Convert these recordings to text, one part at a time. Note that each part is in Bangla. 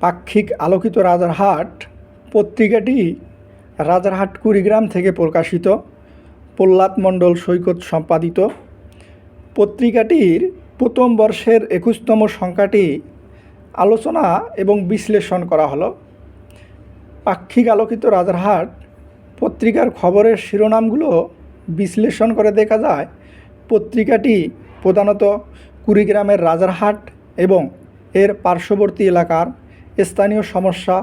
পাক্ষিক আলোকিত রাজারহাট পত্রিকাটি রাজারহাট কুড়িগ্রাম থেকে প্রকাশিত, প্রহ্লাদ মণ্ডল সৈকত সম্পাদিত। পত্রিকাটির প্রথম বর্ষের একুশতম সংখ্যাটি আলোচনা এবং বিশ্লেষণ করা হলো। পাক্ষিক আলোকিত রাজারহাট পত্রিকার খবরের শিরোনামগুলো বিশ্লেষণ করে দেখা যায়। পত্রিকাটি প্রধানত কুড়িগ্রামের রাজারহাট এবং এর পার্শ্ববর্তী এলাকার স্থানীয় সমস্যা,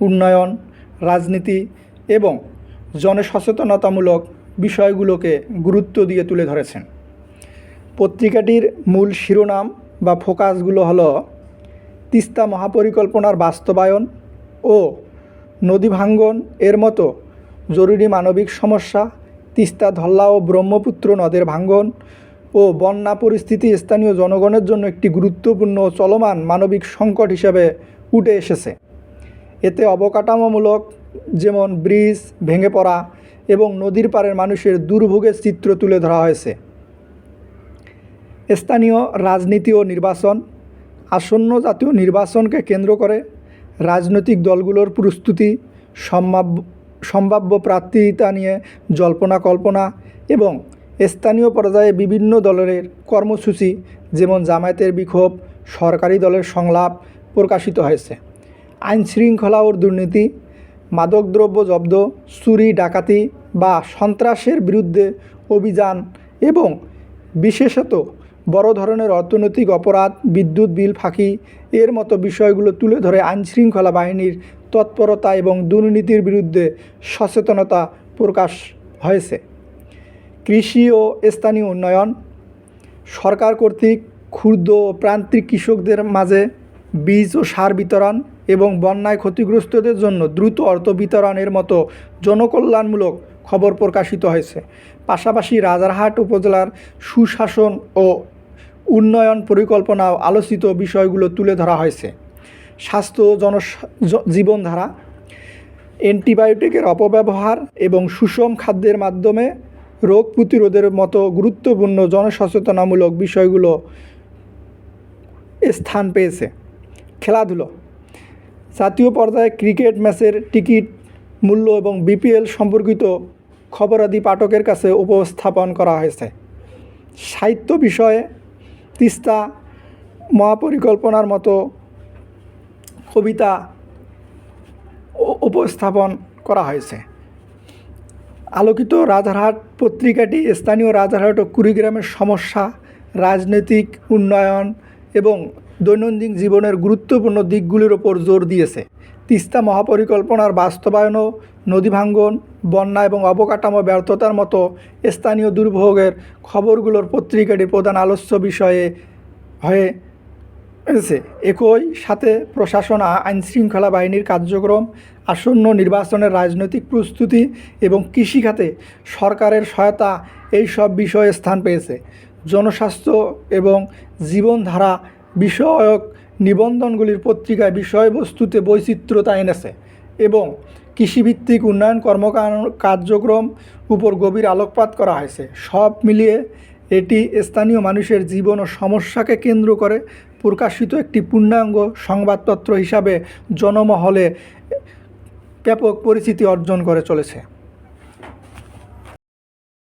উন্নয়ন, রাজনীতি এবং জনসচেতনতামূলক বিষয়গুলোকে গুরুত্ব দিয়ে তুলে ধরেছেন। পত্রিকাটির মূল শিরোনাম বা ফোকাসগুলো হলো তিস্তা মহাপরিকল্পনার বাস্তবায়ন ও নদী ভাঙ্গন এর মতো জরুরি মানবিক সমস্যা, তিস্তা ধল্লা ও ব্রহ্মপুত্র নদের ভাঙ্গন ও বন্যা পরিস্থিতি স্থানীয় জনগণের জন্য একটি গুরুত্বপূর্ণ চলমান মানবিক সংকট হিসেবে উঠে এসেছে। এতে অবকাঠামোমূলক যেমন ব্রিজ ভেঙে পড়া এবং নদীর পাড়ের মানুষের দুর্ভোগের চিত্র তুলে ধরা হয়েছে। স্থানীয় রাজনীতি ও নির্বাচন, আসন্ন জাতীয় নির্বাচনকে কেন্দ্র করে রাজনৈতিক দলগুলোর প্রস্তুতি, সম্ভাব্য সম্ভাব্য প্রার্থিতা নিয়ে জল্পনা কল্পনা এবং স্থানীয় পর্যায়ে বিভিন্ন দলের কর্মসূচি, যেমন জামায়াতের বিক্ষোভ, সরকারি দলের সংলাপ প্রকাশিত হয়েছে। আইন শৃঙ্খলা ও দুর্নীতি, মাদকদ্রব্য জব্দ, চুরি, ডাকাতি বা সন্ত্রাসের বিরুদ্ধে অভিযান এবং বিশেষত বড় ধরনের অর্থনৈতিক অপরাধ, বিদ্যুৎ বিল ফাঁকি এর মতো বিষয়গুলো তুলে ধরে আইনশৃঙ্খলা বাহিনীর তৎপরতা এবং দুর্নীতির বিরুদ্ধে সচেতনতা প্রকাশ হয়েছে। কৃষি ও স্থানীয় উন্নয়ন, সরকার কর্তৃক ক্ষুদ্র ও প্রান্তিক কৃষকদের মাঝে বীজ ও সার বিতরণ এবং বন্যায় ক্ষতিগ্রস্তদের জন্য দ্রুত অর্থ বিতরণের মতো জনকল্যাণমূলক খবর প্রকাশিত হয়েছে। পাশাপাশি রাজারহাট উপজেলার সুশাসন ও উন্নয়ন পরিকল্পনাও আলোচিত বিষয়গুলো তুলে ধরা হয়েছে। স্বাস্থ্য জন জীবনধারা, অ্যান্টিবায়োটিকের অপব্যবহার এবং সুষম খাদ্যের মাধ্যমে রোগ প্রতিরোধের মতো গুরুত্বপূর্ণ জনসচেতনামূলক বিষয়গুলো স্থান পেয়েছে। খেলাধুলো। জাতীয় পর্যায়ে ক্রিকেট ম্যাচের টিকিট মূল্য এবং বিপিএল সম্পর্কিত খবরাদি পাঠকের কাছে উপস্থাপন করা হয়েছে। সাহিত্য বিষয়ে তিস্তা মহাপরিকল্পনার মতো কবিতা উপস্থাপন করা হয়েছে। আলোকিত রাজারহাট পত্রিকাটি স্থানীয় রাজারহাট ও কুড়িগ্রামের সমস্যা, রাজনৈতিক উন্নয়ন এবং দৈনন্দিন জীবনের গুরুত্বপূর্ণ দিকগুলির ওপর জোর দিয়েছে। তিস্তা মহাপরিকল্পনার বাস্তবায়নও নদী ভাঙ্গন, বন্যা এবং অবকাঠামো ব্যর্থতার মতো স্থানীয় দুর্ভোগের খবরগুলোর পত্রিকাটি প্রধান আলোচ্য বিষয়ে হয়ে হয়েছে একই সাথে প্রশাসন, আইনশৃঙ্খলা বাহিনীর কার্যক্রম, আসন্ন নির্বাচনের রাজনৈতিক প্রস্তুতি এবং কৃষিখাতে সরকারের সহায়তা এই সব বিষয়ে স্থান পেয়েছে। জনস্বাস্থ্য এবং জীবনধারা বিষয়ক নিবন্ধনগুলির পত্রিকায় বিষয়বস্তুতে বৈচিত্র্যতা এনেছে এবং কৃষিভিত্তিক উন্নয়ন কর্মকার কার্যক্রম উপর গভীর আলোকপাত করা হয়েছে। সব মিলিয়ে এটি স্থানীয় মানুষের জীবন ও সমস্যাকে কেন্দ্র করে প্রকাশিত একটি পূর্ণাঙ্গ সংবাদপত্র হিসাবে জনমহলে ব্যাপক পরিচিতি অর্জন করে চলেছে।